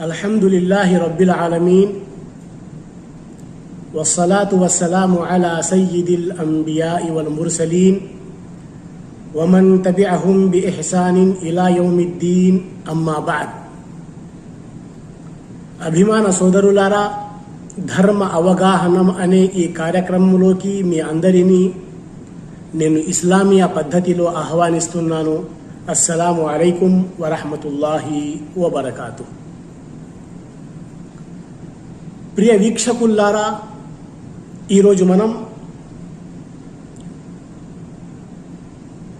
الحمد لله رب العالمين والصلاة والسلام على سيد الأنبياء والمرسلين ومن تبعهم بإحسان إلى يوم الدين أما بعد అభిమాన సోదరులారా ధర్మ అవగాహనం అనే ఈ కార్యక్రమంలోకి మీ అందరినీ నేను ఇస్లామియా పద్ధతిలో ఆహ్వానిస్తున్నాను. అస్సలాము అలైకుం వరహమతుల్లాహి వబర్కాతు. ప్రియ వీక్షకుల్లారా ఈరోజు మనం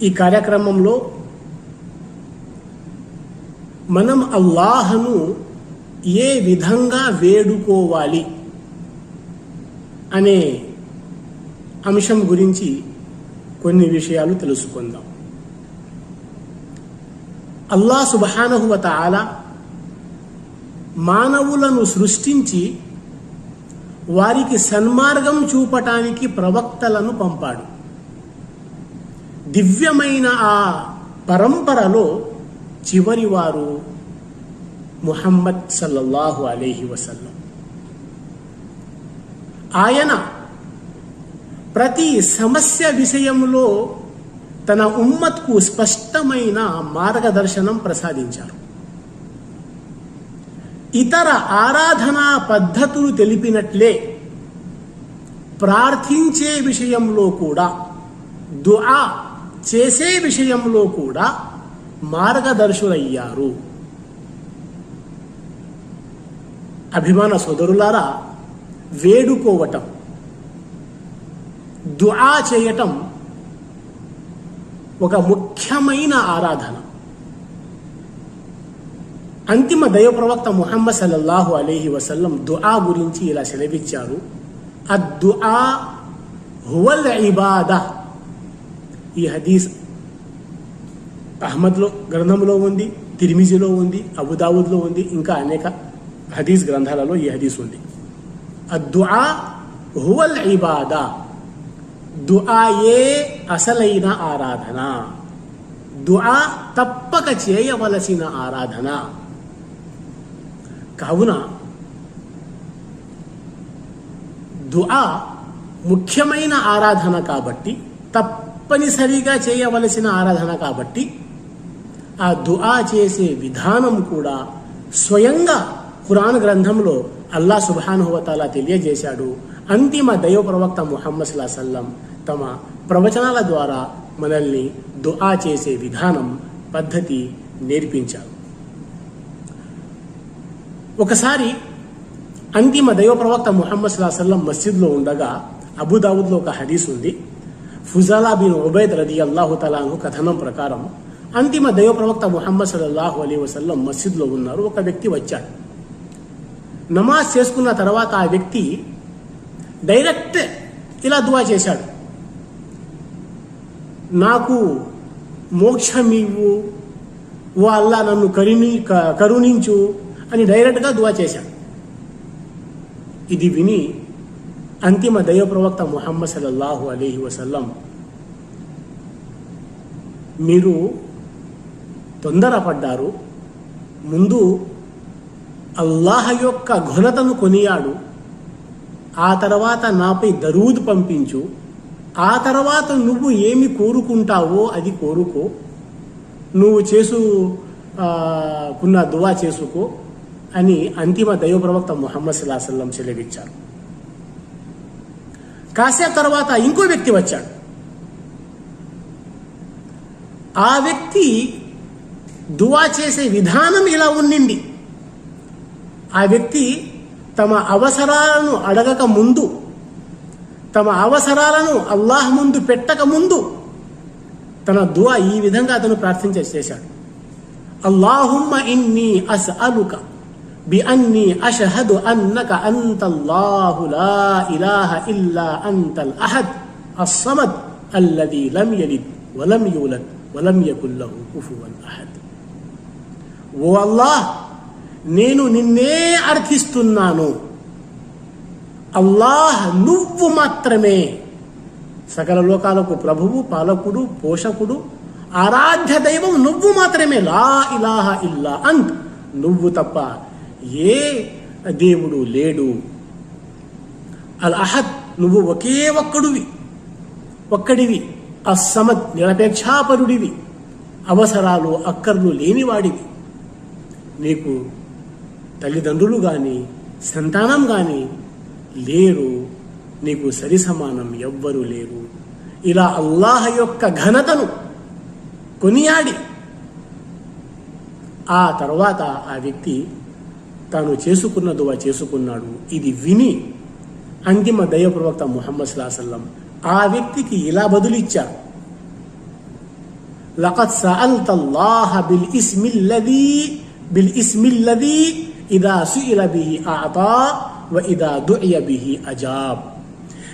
ఈ కార్యక్రమంలో మనం అల్లాహను ఏ విధంగా వేడుకోవాలి? అనే అంశం గురించి కొన్ని విషయాలు తెలుసుకుందాం. అల్లా సుబహానహువత ఆల మానవులను సృష్టించి వారికి సన్మార్గం చూపటానికి ప్రవక్తలను పంపాడు. దివ్యమైన ఆ పరంపరలో చివరి వారు ముహమ్మద్ సల్లల్లాహు అలీహి వసల్లం. ఆయన ప్రతి సమస్య విషయంలో తన ఉమ్మత్కు స్పష్టమైన మార్గదర్శనం ప్రసాదించారు. ఇతర ఆరాధనా పద్ధతులు తెలిపినట్లే ప్రార్థించే విషయంలో కూడా దుఆ చేసే విషయంలో కూడా మార్గదర్శులయ్యారు. అభిమాన సోదరులారా వేడుకోవటం. దుఆ చేయటం ఒక ముఖ్యమైన ఆరాధన. అంతిమ దైవ ప్రవక్త ముహమ్మద్ సల్లల్లాహు అలీహి వసల్లం దుఆ గురించి ఇలా సెలవిచ్చారు. అద్దుఆ హువల్ ఇబాదా. ఈ హదీస్ అహ్మద్లో గ్రంథంలో ఉంది తిరిమిజిలో ఉంది అబుదావుద్లో ఉంది ఇంకా అనేక హదీస్ గ్రంథాలలో ఈ హదీస్ ఉంది. అద్దుఆ హువల్ ఇబాదా దుఆయే అసలైన ఆరాధన దుఆ తప్పక చేయవలసిన ఆరాధన కావున దుఆ ముఖ్యమైన ఆరాధన కాబట్టి తప్పనిసరిగా చేయవలసిన ఆరాధన కాబట్టి ఆ దుఆ చేసే విధానం కూడా స్వయంగా ఖురాన్ గ్రంథంలో అల్లా సుబానుహువతాలా తెలియజేశాడు. అంతిమ దైవ ప్రవక్త ముహమ్మద్ సల్లం తమ ప్రవచనాల ద్వారా మనల్ని దుఆ చేసే విధానం పద్ధతి నేర్పించారు. ఒకసారి అంతిమ దైవ ప్రవక్త ముహమ్మద్ సల్లం మస్జిద్లో ఉండగా అబుదావుద్లో ఒక హదీస్ ఉంది. ఫుజాలా బిన్ ఉబైద్ రది అల్లాహు తలాను కథనం ప్రకారం అంతిమ దైవ ప్రవక్త ముహమ్మద్ సల్లాహు అలీ వసల్లం మస్జిద్లో ఉన్నారు. ఒక వ్యక్తి వచ్చాడు. నమాజ్ చేసుకున్న తర్వాత ఆ వ్యక్తి డైరెక్ట్ ఇలా దువా చేశాడు. నాకు మోక్షమివ్వు ఓ అల్లా నన్ను కరుణి కరుణించు అని డైరెక్ట్గా దువా చేశాడు. ఇది విని అంతిమ దైవ ప్రవక్త ముహమ్మద్ సల్లల్లాహు అలీహి వసల్లం మీరు తొందరపడ్డారు ముందు అల్లాహ యొక్క ఘనతను కొనియాడు. ఆ తర్వాత నాపై దరూద్ పంపించు. ఆ తర్వాత నువ్వు ఏమి కోరుకుంటావో అది కోరుకో. నువ్వు చేసు కున్న దువా చేసుకో అని అంతిమ దైవ ప్రవక్త ముహమ్మద్ సల్లాహల్లం సెలవిచ్చారు కాసేపు తర్వాత ఇంకో వ్యక్తి వచ్చాడు. ఆ వ్యక్తి దువా చేసే విధానం ఇలా ఉండింది ಆ ವ್ಯಕ್ತಿ ತಮ್ಮ ಅವಸರಾಲನ್ನು ಅಡಗಕ ಮುಂದು, ತಮ್ಮ ಅವಸರಾಲನ್ನು ಅಲ್ಲಾಹ್ ಮುಂದು ಪೆಟ್ಟಕ ಮುಂದು ತನ್ನ ದುವ ಈ ವಿಧಂಗ ಅದನ್ನು ಪ್ರಾರ್ಥನೆ ಚೇಷಾ ಅಲ್ಲಾಹುಮ್ಮ ಇನ್ನಿ ಅಸ ಅಲುಕ ಬಿ ಅನ್ನಿ ಅಶಹದು ಅನ್ನಕ ಅಂತಲ್ಲಾಹು ಲಾ ಇಲಾಹ ಇಲ್ಲ ಅಂತಲ್ ಅಹದ್ ಅಸಮದ್ ಅಲ್ಲದಿ ಲಮ್ ಯಲಿದ್ ವಲಮ್ ಯೂಲದ್ ವಲಮ್ ಯಕುಲ್ಲಹು ಕುಫುವನ್ ಅಹದ್. ಓ ಅಲ್ಲಾಹ್ నేను నిన్నే అర్థిస్తున్నాను. అల్లాహ్ నువ్వు మాత్రమే. సకల లోకాలకు ప్రభువు పాలకుడు పోషకుడు ఆరాధ్య దైవం నువ్వు మాత్రమే. లా ఇలాహ ఇల్లా అంత్. నువ్వు తప్ప ఏ దేవుడు లేడు. అల్ అహద్ నువ్వు ఒకే ఒక్కడువి. ఒక్కడివి. అసమద్ నిరపేక్షాపరుడివి. అవసరాలు అక్కర్లు లేనివాడివి. నీకు తల్లిదండ్రులు కానీ సంతానం కానీ లేరు. నీకు సరి సమానం ఎవ్వరూ లేరు. ఇలా అల్లాహ యొక్క ఘనతను కొనియాడి ఆ తర్వాత ఆ వ్యక్తి తాను చేసుకున్న దువా చేసుకున్నాడు. ఇది విని అంతిమ దైవ ప్రవక్త ముహమ్మద్ సల్లాహం ఆ వ్యక్తికి ఇలా బదులిచ్చారు. లaqad సఅల్త అల్లాహ బిల్ ఇస్మిల్లది బిల్ ఇస్మిల్లది ఇదా సుఇల బిహి ఆతా వ ఇదా దుఇయ బిహి అజాబ్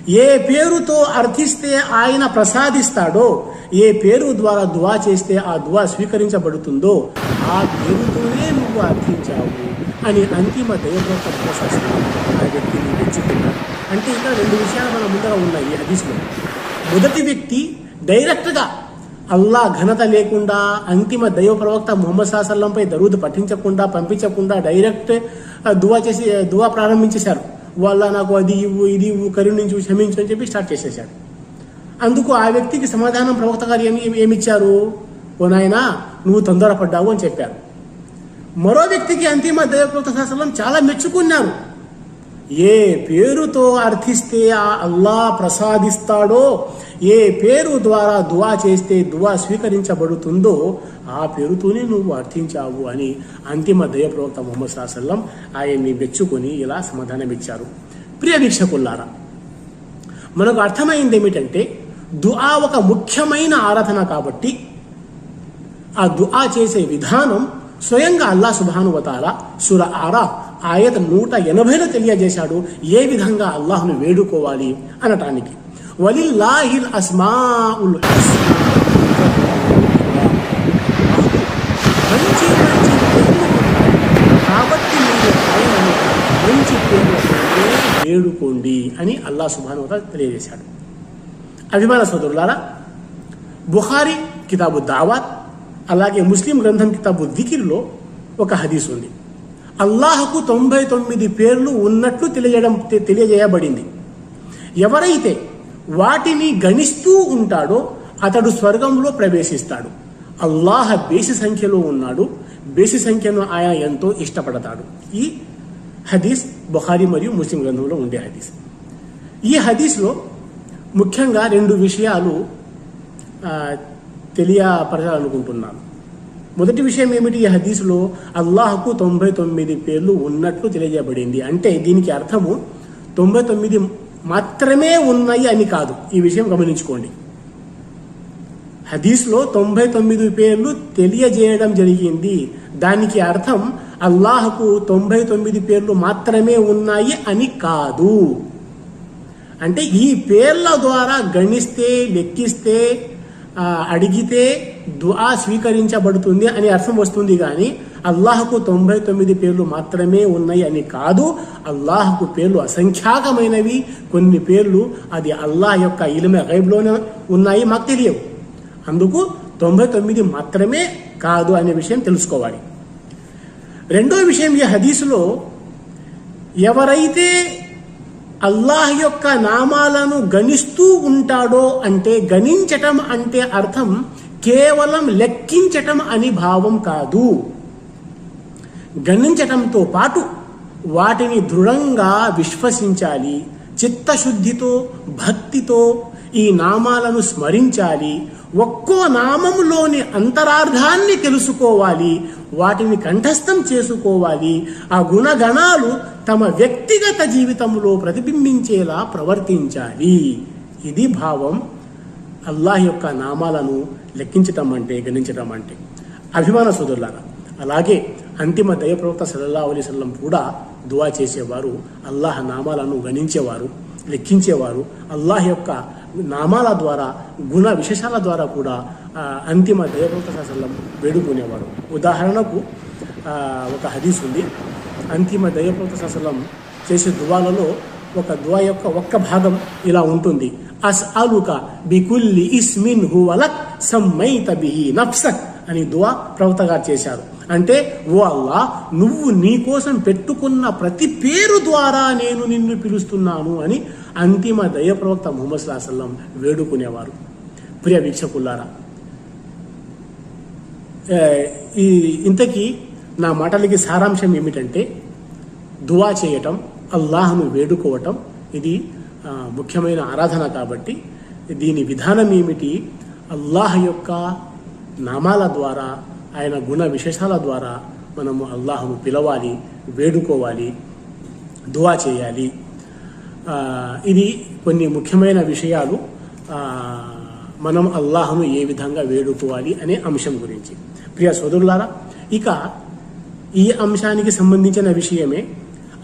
ఏ పేరుతో అర్థిస్తే ఆయన ప్రసాదిస్తాడో ఏ పేరు ద్వారా దువా చేస్తే ఆ దువా స్వీకరించబడుతుందో ఆ పేరుతోనే నువ్వు అర్థించావు అని అంతిమ దైవత ఆ వ్యక్తిని మెచ్చుకున్నాడు. అంటే ఇక్కడ రెండు విషయాలు మన ముందర ఉన్నాయి ఈ హదీస్లో. మొదటి వ్యక్తి డైరెక్ట్గా అల్లా ఘనత లేకుండా అంతిమ దైవ ప్రవక్త ముహమ్మద్ సాసల్లంపై దరూద్ పఠించకుండా పంపించకుండా డైరెక్ట్ దువా చేసి దువా ప్రారంభించేశారు. వాళ్ళ నాకు అది ఇవ్వు ఇది ఇవ్వు కరుణించు క్షమించు అని చెప్పి స్టార్ట్ చేసేసాడు అందుకు ఆ వ్యక్తికి సమాధానం ప్రవక్త గారు ఏమి ఏమిచ్చారు? ఓ నాయనా నువ్వు తొందరపడ్డావు అని చెప్పారు. మరో వ్యక్తికి అంతిమ దైవ ప్రవక్త శాస్త్రం చాలా మెచ్చుకున్నారు. ఏ పేరుతో అర్థిస్తే ఆ అల్లా ప్రసాదిస్తాడో ఏ పేరు ద్వారా దువా చేస్తే దువా స్వీకరించబడుతుందో ఆ పేరుతోనే నువ్వు అర్థించావు అని అంతిమ దయప్రవక్త మొహమ్మద్ సాహసల్లం ఆయన్ని మెచ్చుకొని ఇలా సమాధానమిచ్చారు. ప్రియ వీక్షకుల్లారా మనకు అర్థమైంది ఏమిటంటే దుఆ ఒక ముఖ్యమైన ఆరాధన కాబట్టి ఆ దుఆ చేసే విధానం స్వయంగా అల్లా సుభానువతాల సుర ఆరా ఆయత నూట ఎనభైలో తెలియజేశాడు ఏ విధంగా అల్లాహ్ను వేడుకోవాలి అనటానికి. వలిల్లాహిల్ అస్మాఉల్ మంచి మంచి కాబట్టి మీరు ఆయనను మంచి వేడుకోండి అని అల్లా సుభానువతాల తెలియజేశాడు. అభిమాన సోదరులారా బుహారి కితాబు దావాత్ అలాగే ముస్లిం గ్రంథం కితాబు దికిర్లో ఒక హదీస్ ఉంది. అల్లాహకు తొంభై తొమ్మిది పేర్లు ఉన్నట్లు తెలియజేయడం తెలియజేయబడింది. ఎవరైతే వాటిని గణిస్తూ ఉంటాడో అతడు స్వర్గంలో ప్రవేశిస్తాడు. అల్లాహ బేసి సంఖ్యలో ఉన్నాడు. బేసి సంఖ్యను ఆయన ఎంతో ఇష్టపడతాడు. ఈ హదీస్ బుఖారి మరియు ముస్లిం గ్రంథంలో ఉండే హదీస్. ఈ హదీస్లో ముఖ్యంగా రెండు విషయాలు తెలియపరచాలనుకుంటున్నాను. మొదటి విషయం ఏమిటి? ఈ హదీసులో అల్లాహకు తొంభై తొమ్మిది పేర్లు ఉన్నట్లు తెలియజేయబడింది. అంటే దీనికి అర్థము తొంభై తొమ్మిది మాత్రమే ఉన్నాయి అని కాదు. ఈ విషయం గమనించుకోండి. హదీస్లో తొంభై తొమ్మిది పేర్లు తెలియజేయడం జరిగింది. దానికి అర్థం అల్లాహకు తొంభై తొమ్మిది పేర్లు మాత్రమే ఉన్నాయి అని కాదు. అంటే ఈ పేర్ల ద్వారా గణిస్తే లెక్కిస్తే అడిగితే దుఆ స్వీకరించబడుతుంది అని అర్థం వస్తుంది కానీ అల్లాహకు తొంభై తొమ్మిది పేర్లు మాత్రమే ఉన్నాయి అని కాదు అల్లాహకు పేర్లు అసంఖ్యాకమైనవి. కొన్ని పేర్లు అది అల్లాహ్ యొక్క ఇలిమ గైబ్లోనే ఉన్నాయి మాకు తెలియవు. అందుకు తొంభై తొమ్మిది మాత్రమే కాదు అనే విషయం తెలుసుకోవాలి. రెండో విషయం ఈ హదీసులో ఎవరైతే అల్లాహ్ యొక్క నామాలను గణిస్తూ ఉంటాడో అంటే గణించటం అంటే అర్థం కేవలం లెక్కించటం అని భావం కాదు. గణించటంతో పాటు వాటిని దృఢంగా విశ్వసించాలి చిత్తశుద్ధితో భక్తితో ఈ నామాలను స్మరించాలి ఒక్కో నామములోని అంతరార్థాన్ని తెలుసుకోవాలి వాటిని కంఠస్థం చేసుకోవాలి ఆ గుణగణాలు తమ వ్యక్తిగత జీవితంలో ప్రతిబింబించేలా ప్రవర్తించాలి. ఇది భావం అల్లాహ్ యొక్క నామాలను లెక్కించటం అంటే గణించటం అంటే. అభిమాన సోదరులారా అలాగే అంతిమ దయప్రవక్త సల్లల్లా అలీ సల్లం కూడా దువా చేసేవారు అల్లాహ్ నామాలను గణించేవారు లెక్కించేవారు. అల్లాహ్ యొక్క నామాల ద్వారా గుణ విశేషాల ద్వారా కూడా అంతిమ దయప్రవక్త సల్లం వేడుకునేవారు. ఉదాహరణకు ఒక హదీస్ ఉంది. అంతిమ దయప్రవక్త ససలం చేసే దువాలలో ఒక దువా యొక్క ఒక్క భాగం ఇలా ఉంటుంది. అస్ అలుక బికుల్లి ఇస్మిన్ హువలక్ సమ్మైత బిహి నఫ్సక్ అని దువా ప్రవక్త గారు చేశారు. అంటే ఓ అల్లా నువ్వు నీ కోసం పెట్టుకున్న ప్రతి పేరు ద్వారా నేను నిన్ను పిలుస్తున్నాను అని అంతిమ దయ ప్రవక్త ముహమ్మద్ సల్లాహం వేడుకునేవారు. ప్రియ వీక్షకుల్లారా ఈ ఇంతకీ నా మాటలకి సారాంశం ఏమిటంటే దువా చేయటం అల్లాహ్ను వేడుకోవటం ఇది ముఖ్యమైన ఆరాధన కాబట్టి దీని విధానం ఏమిటి? అల్లాహ్ యొక్క నామాల ద్వారా ఆయన గుణ విశేషాల ద్వారా మనము అల్లాహను పిలవాలి వేడుకోవాలి దువా చేయాలి. ఇది కొన్ని ముఖ్యమైన విషయాలు. మనం అల్లాహ్ను ఏ విధంగా వేడుకోవాలి అనే అంశం గురించి. ప్రియ సోదరులారా ఇక ఈ అంశానికి సంబంధించిన విషయమే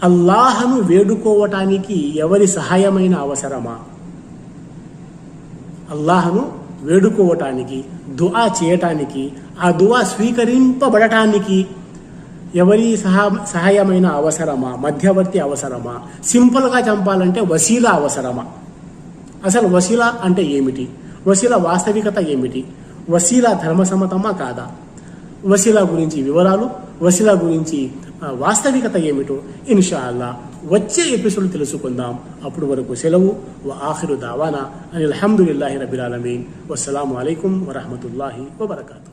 అల్లాహను వేడుకోవటానికి ఎవరి సహాయమైన అవసరమా? అల్లాహను వేడుకోవటానికి దుఆ చేయటానికి ఆ దుఆ స్వీకరింపబడటానికి ఎవరి సహా సహాయమైన అవసరమా? మధ్యవర్తి అవసరమా? సింపుల్గా చంపాలంటే వసీలా అవసరమా? అసలు వసీలా అంటే ఏమిటి? వసీల వాస్తవికత ఏమిటి? వసీలా ధర్మసమ్మతమా కాదా? వసీలా గురించి వివరాలు వసీలా గురించి వాస్తవికత ఏమిటో ఇన్షాల్లా వచ్చే ఎపిసోడ్ తెలుసుకుందాం. అప్పుడు వరకు సెలవు వ ఆఖిరు దావానా అని అల్హమ్దుల్లాహి రబిల్ ఆలమీన్. వస్సలాము అలైకుం వరహమతుల్లాహి వబర్కాతు.